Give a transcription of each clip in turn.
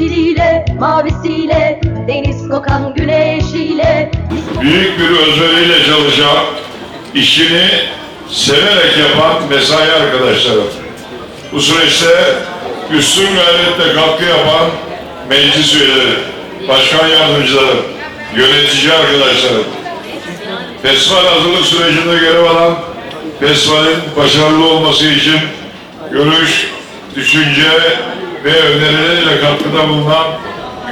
yeşiliyle, mavisiyle, deniz kokan güneşiyle. büyük bir özveriyle çalışan, işini severek yapan mesai arkadaşlarım. Bu süreçte üstün gayretle katkı yapan meclis üyeleri, başkan yardımcılarım, yönetici arkadaşlarım, festival hazırlık sürecinde görev alan festivalin başarılı olması için görüş, düşünce ve önerileriyle katkıda bulunan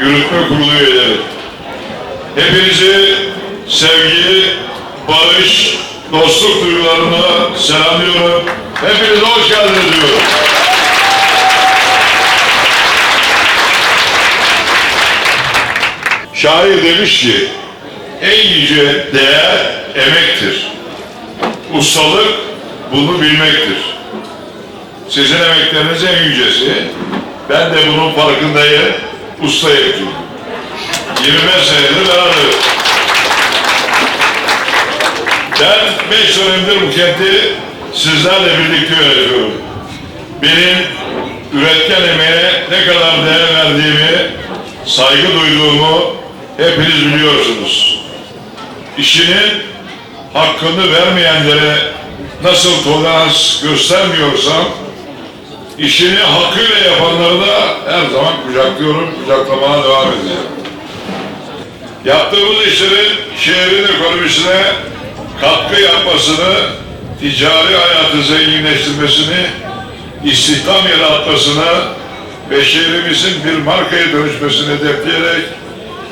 yürütme kurulu üyeleri. Hepinizi sevgi, barış, dostluk duygularını selamlıyorum. Hepinize hoş geldiniz diyorum. Şair demiş ki, en yüce değer emektir. Ustalık bunu bilmektir. Sizin emekleriniz en yücesi. Ben de bunun farkındayım. Ustayım çünkü. 25 senedir beraberiz. Ben 5 dönemdir bu kenti sizlerle birlikte yönetiyorum. Benim üretken emeğe ne kadar değer verdiğimi, saygı duyduğumu hepiniz biliyorsunuz. İşinin hakkını vermeyenlere nasıl tolerans göstermiyorsam, işini hakkıyla yapanları da her zaman kucaklıyorum, kucaklamaya devam edeceğim. Yaptığımız işlerin şehrin ekonomisine katkı yapmasını, ticari hayatı zenginleştirmesini, istihdam yaratmasını ve şehrimizin bir markaya dönüşmesini hedefleyerek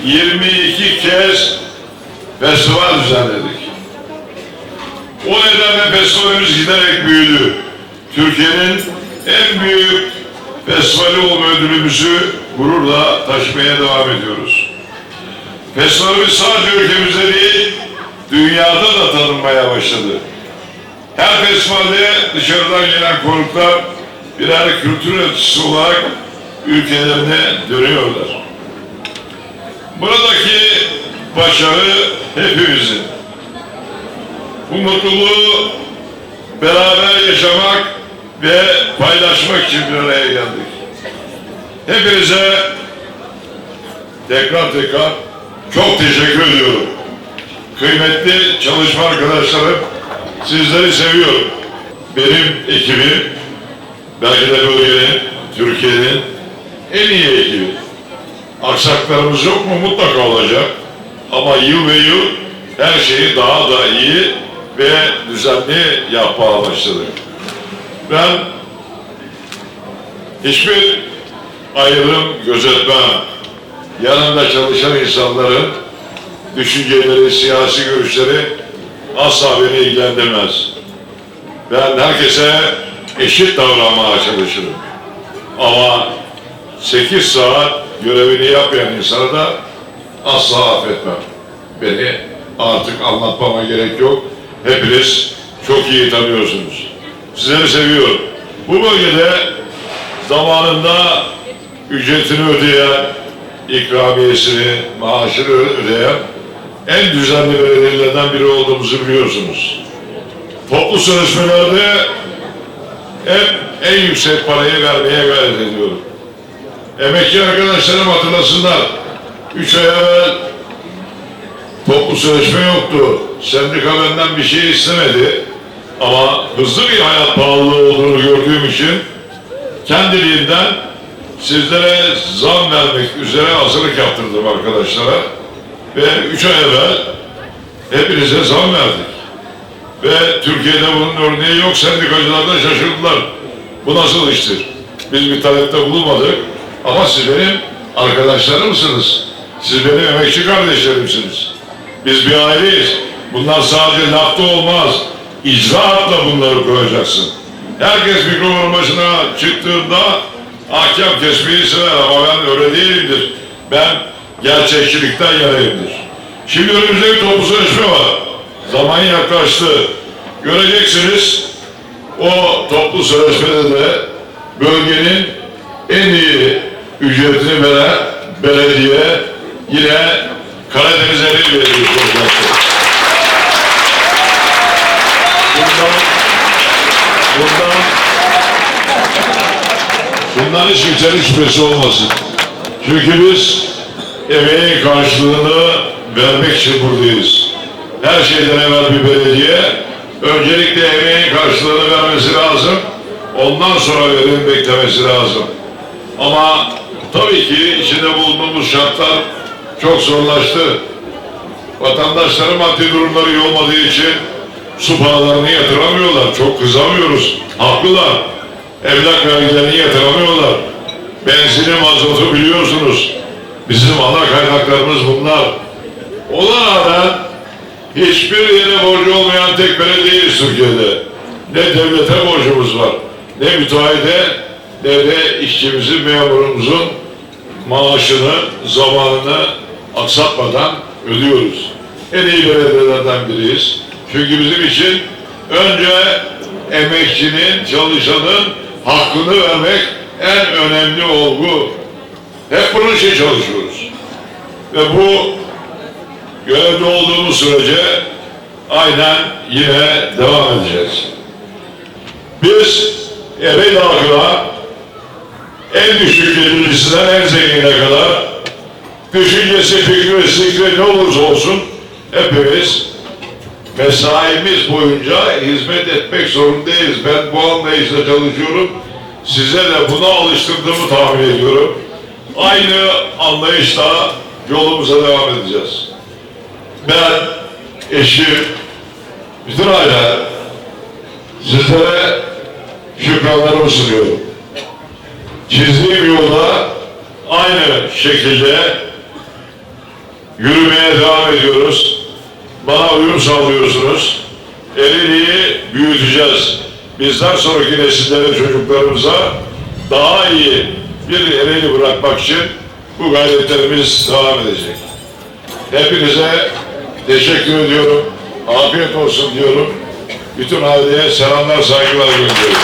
22 kez festival düzenledik. O nedenle festivalimiz giderek büyüdü. Türkiye'nin en büyük festivali olma ödülümüzü gururla taşımaya devam ediyoruz. Festivalimiz sadece ülkemizde değil, dünyada da tanınmaya başladı. Her festivalde dışarıdan gelen konuklar birer kültür elçisi olarak ülkelerine dönüyorlar. Buradaki başarı hepimizin. Bu mutluluğu beraber yaşamak ve paylaşmak için bir araya geldik. Hepinize tekrar tekrar çok teşekkür ediyorum. Kıymetli çalışma arkadaşlarım, sizleri seviyorum. Benim ekibim, belki de bölgenin, Türkiye'nin en iyi ekibi. Aksaklarımız yok mu? Mutlaka olacak. Ama yıl ve yıl her şeyi daha da iyi ve düzenli yapmaya başladık. Ben hiçbir ayrım gözetmem. Yanında çalışan insanların düşünceleri, siyasi görüşleri asla beni ilgilendirmez. Ben herkese eşit davranmaya çalışırım. Ama 8 saat görevini yapmayan insana da asla affetmem. Beni artık anlatmama gerek yok. Hepiniz çok iyi tanıyorsunuz. Sizleri seviyorum. Bu bölgede zamanında ücretini ödeyen, ikramiyesini, maaşını ödeyen en düzenli belediyelerden biri olduğumuzu biliyorsunuz. Toplu sözleşmelerde en, en yüksek parayı vermeye gayret ediyorum. Emekçi arkadaşlarım hatırlasınlar. Üç ay evvel toplu sözleşme yoktu. Sendika benden bir şey istemedi. Ama hızlı bir hayat pahalılığı olduğunu gördüğüm için kendiliğinden sizlere zam vermek üzere hazırlık yaptırdım arkadaşlara. Ve üç ay evvel hepinize zam verdik. Ve Türkiye'de bunun örneği yok. Sendikacılar da şaşırdılar. Bu nasıl iştir? Biz bir talepte bulunmadık. Ama siz benim arkadaşlarımsınız. Siz benim emekçi kardeşlerimsiniz. Biz bir aileyiz. Bunlar sadece lafta olmaz. İcraatla bunları koyacaksın. Herkes mikrofon başına çıktığında ahkam kesmeyi sever ama ben öyle değilimdir. Ben gerçekçilikten yanayımdır. Şimdi önümüzde bir toplu sözleşme var. Zaman yaklaştı. Göreceksiniz o toplu sözleşmede de bölgenin en iyi ücretini veren belediye yine Karadeniz Ereğli Belediyesi. Bundan, bundan, bundan hiç kimsenin şüphesi olmasın. Çünkü biz emeğin karşılığını vermek için buradayız. Her şeyden evvel bir belediye öncelikle emeğin karşılığını vermesi lazım. Ondan sonra verim beklemesi lazım. Ama tabii ki içinde bulunduğumuz şartlar çok zorlaştı. Vatandaşların maddi durumları iyi olmadığı için su paralarını yatıramıyorlar. Çok kızamıyoruz. Haklılar. Evlak vergilerini yatıramıyorlar. Benzini, mazotu biliyorsunuz. Bizim ana kaynaklarımız bunlar. Ona rağmen hiçbir yere borcu olmayan tek belediyeyiz Türkiye'de. Ne devlete borcumuz var, ne müteahhide, ne de işçimizin, memurumuzun maaşını, zamanını aksatmadan ödüyoruz. En iyi belediyelerden biriyiz. Çünkü bizim için önce emekçinin, çalışanın hakkını vermek en önemli olgu. Hep bunun için çalışıyoruz. Ve bu görevde olduğumuz sürece aynen yine devam edeceğiz. Biz emeği halkına en düşük gelirlisinden en zenginine kadar düşüncesi, fikri ve zikri ne olursa olsun hepimiz mesaimiz boyunca hizmet etmek zorundayız. Ben bu anlayışla çalışıyorum. Size de buna alıştırdığımı tahmin ediyorum. Aynı anlayışla yolumuza devam edeceğiz. Ben, eşim, bütün aile sizlere şükranlarımı sunuyorum. Çizdiğim yolda aynı şekilde yürümeye devam ediyoruz. Bana uyum sağlıyorsunuz. Elini büyüteceğiz. Bizden sonraki nesillere, çocuklarımıza daha iyi bir Ereğli bırakmak için bu gayretlerimiz devam edecek. Hepinize teşekkür ediyorum. Afiyet olsun diyorum. Bütün aileye selamlar, saygılar gönderiyorum.